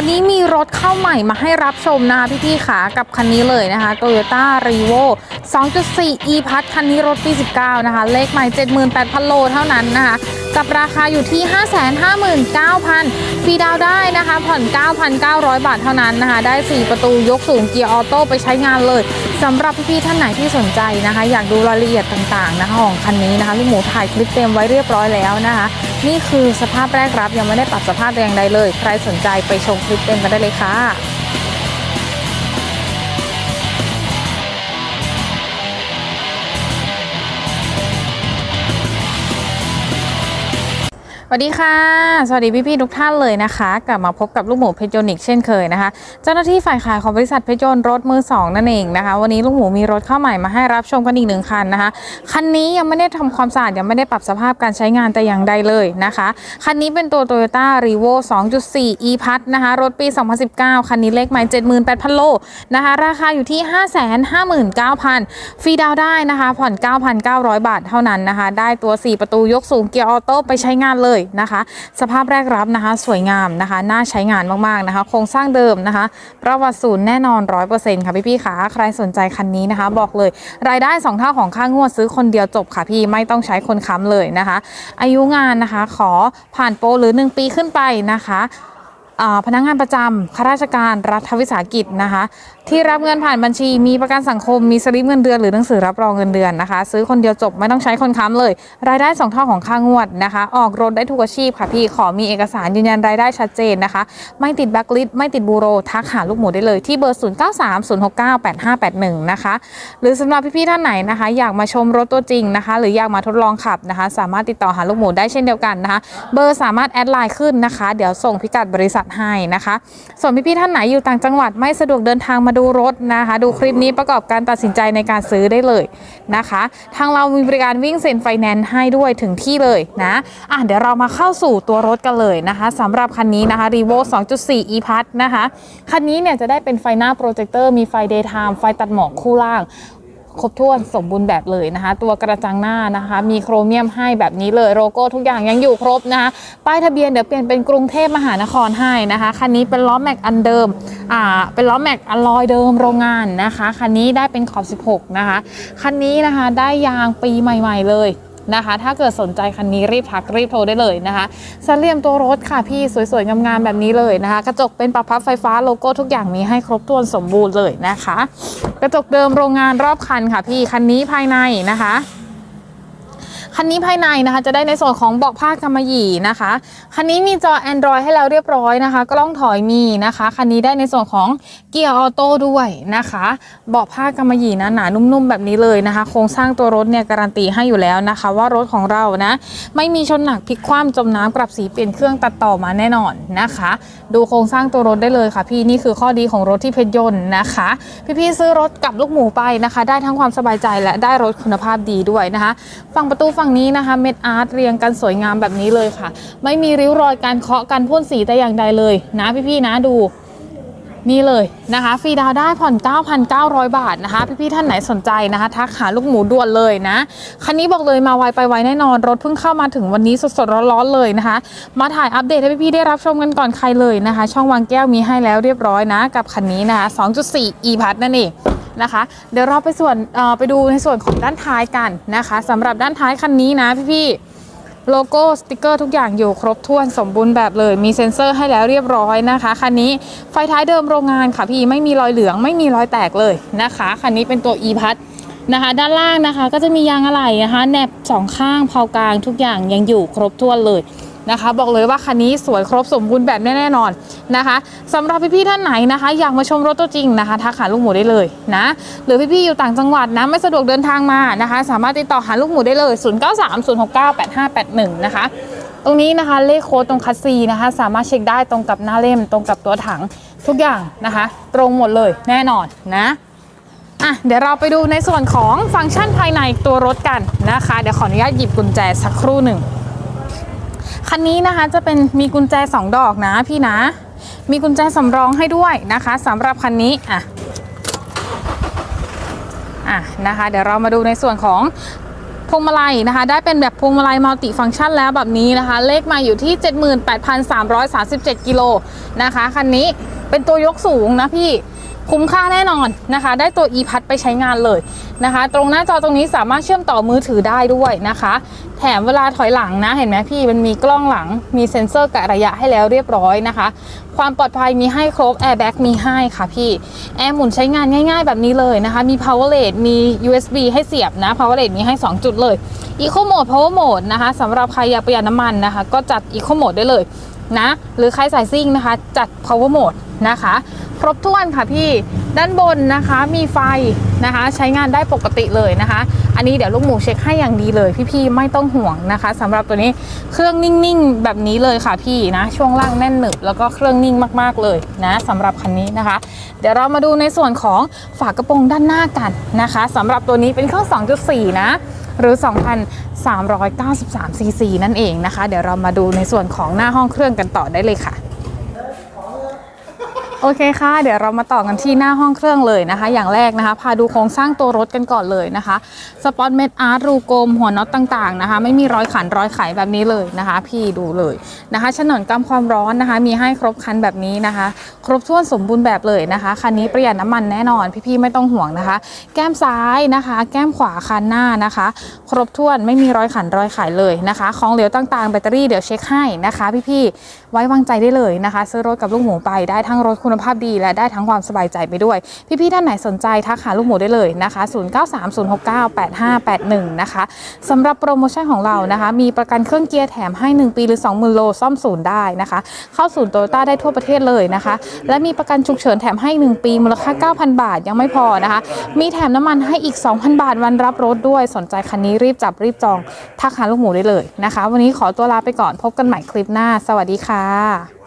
วันนี้มีรถเข้าใหม่มาให้รับชมนะคะพี่ๆขากับคันนี้เลยนะคะ Toyota r e v o 2.4 e p a s คันนี้รถปี 19 นะคะ เลขใหม่ 78,000 โลเท่านั้นนะคะ กับราคาอยู่ที่ 559,000 ฟรีดาวได้นะคะ ผ่อน 9,900 บาทเท่านั้นนะคะ ได้ 4 ประตูยกสูงเกียร์ออโต้ไปใช้งานเลยสำหรับพี่ๆท่านไหนที่สนใจนะคะ อยากดูรายละเอียดต่างๆนะคะของคันนี้นะคะลูกหมูถ่ายคลิปเต็มไว้เรียบร้อยแล้วนะคะ นี่คือสภาพแรกรับยังไม่ได้ปรับสภาพแต่อย่างใดเลย ใครสนใจไปชมคลิปเต็มกันได้เลยค่ะ สวัสดีค่ะ สวัสดีพี่ๆทุกท่านเลยนะคะ กลับมาพบกับลูกหมูเพชรยนต์อีกเช่นเคยนะคะ เจ้าหน้าที่ฝ่ายขายของบริษัทเพชรยนรถมือสองนั่นเองนะคะ วันนี้ลูกหมูมีรถเข้าใหม่มาให้รับชมกันอีกหนึ่งคันนะคะ คันนี้ยังไม่ได้ทำความสะอาดยังไม่ได้ปรับสภาพการใช้งานแต่อย่างใดเลยนะคะ คันนี้เป็นตัว Toyota r e v o 2.4 e p a s นะคะ รถปี 2019 คันนี้เลขหมาย78,000 โลนะคะ ราคาอยู่ที่ 559,000 ฟรีดาวได้นะคะ ผ่อน 9,900 บาทเท่านั้นนะคะ ได้ตัว 4 ประตูยกสูงเกียร์ออโต้ไปใช้งานเลยนะคะ สภาพแรกรับนะคะ สวยงามนะคะ น่าใช้งานมากๆนะคะ โครงสร้างเดิมนะคะ ประวัติศูนย์แน่นอน 100%ค่ะพี่ๆค่ะใครสนใจคันนี้นะคะ บอกเลย รายได้ 2 เท่าของค่างวดซื้อคนเดียวจบค่ะพี่ไม่ต้องใช้คนค้ำเลยนะคะ อายุงานนะคะ ขอผ่านโปรหรือ 1 ปีขึ้นไปนะคะ พนักงานประจำข้าราชการรัฐวิสาหกิจนะคะ ที่รับเงินผ่านบัญชี มีประกันสังคมมีสลิปเงินเดือนหรือหนังสือรับรองเงินเดือนนะคะ ซื้อคนเดียวจบไม่ต้องใช้คนค้ำเลย รายได้สองเท่าของค่างวดนะคะ ออกรถได้ทุกอาชีพค่ะพี่ขอมีเอกสารยืนยันรายได้ชัดเจนนะคะ ไม่ติดแบ็กลิสไม่ติดบูโรทักหาลูกหมูได้เลยที่เบอร์ 0930698581 นะคะ หรือสำหรับพี่ๆท่านไหนนะคะ อยากมาชมรถตัวจริงนะคะ หรืออยากมาทดลองขับนะคะ สามารถติดต่อหาลูกหมูได้เช่นเดียวกันนะคะ เบอร์สามารถแอดไลน์ขึ้นนะคะ เดี๋ยวส่งพิกัดบริษัทให้นะคะ ส่วนพี่ๆท่านไหนอยู่ต่างจังหวัดไม่สะดวกเดินทางมาดูรถนะคะ ดูคลิปนี้ประกอบการตัดสินใจในการซื้อได้เลยนะคะ ทางเรามีบริการวิ่งเซ็นไฟแนนซ์ให้ด้วยถึงที่เลยนะอะเดี๋ยวเรามาเข้าสู่ตัวรถกันเลยนะคะสำหรับคันนี้นะคะ r e v o 2.4 e p a s นะคะ คันนี้เนี่ยจะได้เป็นไฟหน้าโปรเจคเตอร์มีไฟ daytime ไฟตัดหมอกคู่ล่าง ครบถ้วนสมบูรณ์แบบเลยนะคะ ตัวกระจังหน้านะคะ มีโครเมียมให้แบบนี้เลยโลโก้ทุกอย่างยังอยู่ครบนะคะป้ายทะเบียนเดี๋ยวเปลี่ยนเป็นกรุงเทพมหานครให้นะคะคันนี้เป็นล้อแม็กอันเดิมอ่าเป็นล้อแม็กอลลอยเดิมโรงงานนะคะคันนี้ได้เป็นขอบ 16 นะคะคันนี้นะคะได้ยางปีใหม่ ๆ เลย นะคะ ถ้าเกิดสนใจคันนี้รีบทักรีบโทรได้เลยนะคะสเลียมตัวรถค่ะพี่สวยๆงามๆแบบนี้เลยนะคะ กระจกเป็นปรับพับไฟฟ้าโลโก้ทุกอย่างมีให้ครบถ้วนสมบูรณ์เลยนะคะ กระจกเดิมโรงงานรอบคันค่ะพี่คันนี้ภายในนะคะ คันนี้ภายในนะคะ จะได้ในส่วนของเบาะผ้ากำมะหยี่นะคะ คันนี้มีจอ Android ให้แล้วเรียบร้อยนะคะ กล้องถอยมีนะคะ คันนี้ได้ในส่วนของเกียร์ออโต้ด้วยนะคะ เบาะผ้ากำมะหยี่นะหนานุ่มๆแบบนี้เลยนะคะ โครงสร้างตัวรถเนี่ยการันตีให้อยู่แล้วนะคะ ว่ารถของเรานะ ไม่มีชนหนักพลิกคว่ำจมน้ำกลับสีเปลี่ยนเครื่องตัดต่อมาแน่นอนนะคะ ดูโครงสร้างตัวรถได้เลยค่ะ พี่นี่คือข้อดีของรถที่เพชรยนต์นะคะ พี่ๆซื้อรถกับลูกหมูไปนะคะ ได้ทั้งความสบายใจและได้รถคุณภาพดีด้วยนะคะ ฝั่งประตูฝั่งนี้นะคะเม็ดอาร์ตเรียงกันสวยงามแบบนี้เลยค่ะ ไม่มีริ้วรอยการเคาะกันพ่นสีแต่อย่างใดเลยนะพี่ๆนะดูนี่เลยนะคะฟรีดาวได้ผ่อน 9,900 บาทนะคะ พี่ๆท่านไหนสนใจนะคะ ทักหาลูกหมูด่วนเลยนะ คันนี้บอกเลยมาไวไปไวแน่นอน รถเพิ่งเข้ามาถึงวันนี้สดๆร้อนๆเลยนะคะ มาถ่ายอัปเดตให้พี่ๆได้รับชมกันก่อนใครเลยนะคะ ช่องวางแก้วมีให้แล้วเรียบร้อยนะ กับคันนี้นะคะ 2.4 e p a s นั่นเอง นะคะ เดี๋ยวเราไปส่วนไปดูในส่วนของด้านท้ายกันนะคะสำหรับด้านท้ายคันนี้นะพี่ๆโลโก้สติกเกอร์ทุกอย่างอยู่ครบถ้วนสมบูรณ์แบบเลย มีเซ็นเซอร์ให้แล้วเรียบร้อยนะคะคันนี้ไฟท้ายเดิมโรงงานค่ะพี่ไม่มีรอยเหลืองไม่มีรอยแตกเลยนะคะคันนี้เป็นตัว e p a s นะคะด้านล่างนะคะก็จะมียางอะไหล่นะคะแหนบสองข้างเผากลางทุกอย่างยังอยู่ครบถ้วนเลย นะคะ บอกเลยว่าคันนี้สวยครบสมบูรณ์แบบแน่นอนนะคะสำหรับพี่ๆท่านไหนนะคะ อยากมาชมรถตัวจริงนะคะทักหาลูกหมูได้เลยนะหรือพี่ๆอยู่ต่างจังหวัดนะไม่สะดวกเดินทางมานะคะ สามารถติดต่อหาลูกหมูได้เลย 0930698581 นะคะตรงนี้นะคะเลขโค้ดตรงคัสซีนะคะ สามารถเช็คได้ตรงกับหน้าเล่มตรงกับตัวถังทุกอย่างนะคะ ตรงหมดเลยแน่นอนนะอะเดี๋ยวเราไปดูในส่วนของฟังก์ชันภายในตัวรถกันนะคะ เดี๋ยวขออนุญาตหยิบกุญแจสักครู่หนึ่ง คันนี้นะคะจะเป็นมีกุญแจ 2 ดอกนะพี่นะ มีกุญแจสำรองให้ด้วยนะคะสำหรับคันนี้อะอะนะคะ เดี๋ยวเรามาดูในส่วนของพวงมาลัยนะคะ ได้เป็นแบบพวงมาลัยมัลติฟังก์ชันแล้วแบบนี้นะคะ เลขมาอยู่ที่ 78,337 กิโลนะคะคันนี้เป็นตัวยกสูงนะพี่ คุ้มค่าแน่นอนนะคะ ได้ตัว e พัดไปใช้งานเลยนะคะ ตรงหน้าจอตรงนี้สามารถเชื่อมต่อมือถือได้ด้วยนะคะ แถมเวลาถอยหลังนะเห็นไหมพี่มันมีกล้องหลัง มีเซ็นเซอร์กะระยะให้แล้วเรียบร้อยนะคะ ความปลอดภัยมีให้ครบแอร์แบ็กมีให้ค่ะพี่แอร์หมุนใช้งานง่าย ๆ แบบนี้เลยนะคะ มี power LED มี USB ให้เสียบนะ power LED มีให้ 2 จุดเลย eco mode power mode นะคะสำหรับใครอยากประหยัดน้ำมันนะคะ ก็จัด eco mode ได้เลย นะ หรือใครสายซิ่งนะคะ จัด power mode นะคะ ครบถ้วนค่ะพี่ด้านบนนะคะมีไฟนะคะ ใช้งานได้ปกติเลยนะคะ อันนี้เดี๋ยวลูกหมูเช็คให้อย่างดีเลย พี่ๆไม่ต้องห่วงนะคะสำหรับตัวนี้เครื่องนิ่งๆ แบบนี้เลยค่ะพี่นะ ช่วงล่างแน่นหนึบแล้วก็เครื่องนิ่งมากๆเลยนะสำหรับคันนี้นะคะ เดี๋ยวเรามาดูในส่วนของฝากระโปรงด้านหน้ากันนะคะสำหรับตัวนี้เป็นเครื่อง 2.4 นะ หรือ 2,393 cc นั่นเองนะคะ เดี๋ยวเรามาดูในส่วนของหน้าห้องเครื่องกันต่อได้เลยค่ะ โอเคค่ะ เดี๋ยวเรามาต่อกันที่หน้าห้องเครื่องเลยนะคะ อย่างแรกนะคะ พาดูโครงสร้างตัวรถกันก่อนเลยนะคะสปอตเม็ดอาร์ตรูกลมหัวน็อตต่างๆนะคะ ไม่มีรอยขันรอยไขแบบนี้เลยนะคะ พี่ดูเลยนะคะฉนวนกันความร้อนนะคะ มีให้ครบคันแบบนี้นะคะ ครบถ้วนสมบูรณ์แบบเลยนะคะคันนี้ประหยัดน้ำมันแน่นอน พี่ๆไม่ต้องห่วงนะคะ แก้มซ้ายนะคะ แก้มขวาคันหน้านะคะ ครบถ้วนไม่มีรอยขันรอยไขเลยนะคะ ของเหลวต่างๆแบตเตอรี่เดี๋ยวเช็คให้นะคะ พี่ๆไว้วางใจได้เลยนะคะ ซื้อรถกับลูกหมูไปได้ทั้งรถคุณภาพดีและได้ทั้งความสบายใจไปด้วย พี่ๆท่านไหนสนใจทักหาลูกหมูได้เลยนะคะ 0930698581 นะคะสำหรับโปรโมชั่นของเรานะคะ มีประกันเครื่องเกียร์แถมให้ 1 ปีหรือ 20,000 โลซ่อมศูนย์ได้นะคะ เข้าศูนย์โตโยต้าได้ทั่วประเทศเลยนะคะ และมีประกันฉุกเฉินแถมให้ 1 ปีมูลค่า 9,000 บาทยังไม่พอนะคะ มีแถมน้ำมันให้อีก 2,000 บาทวันรับรถด้วยสนใจคันนี้รีบจับรีบจองทักหาลูกหมูได้เลยนะคะ วันนี้ขอตัวลาไปก่อนพบกันใหม่คลิปหน้า สวัสดีค่ะ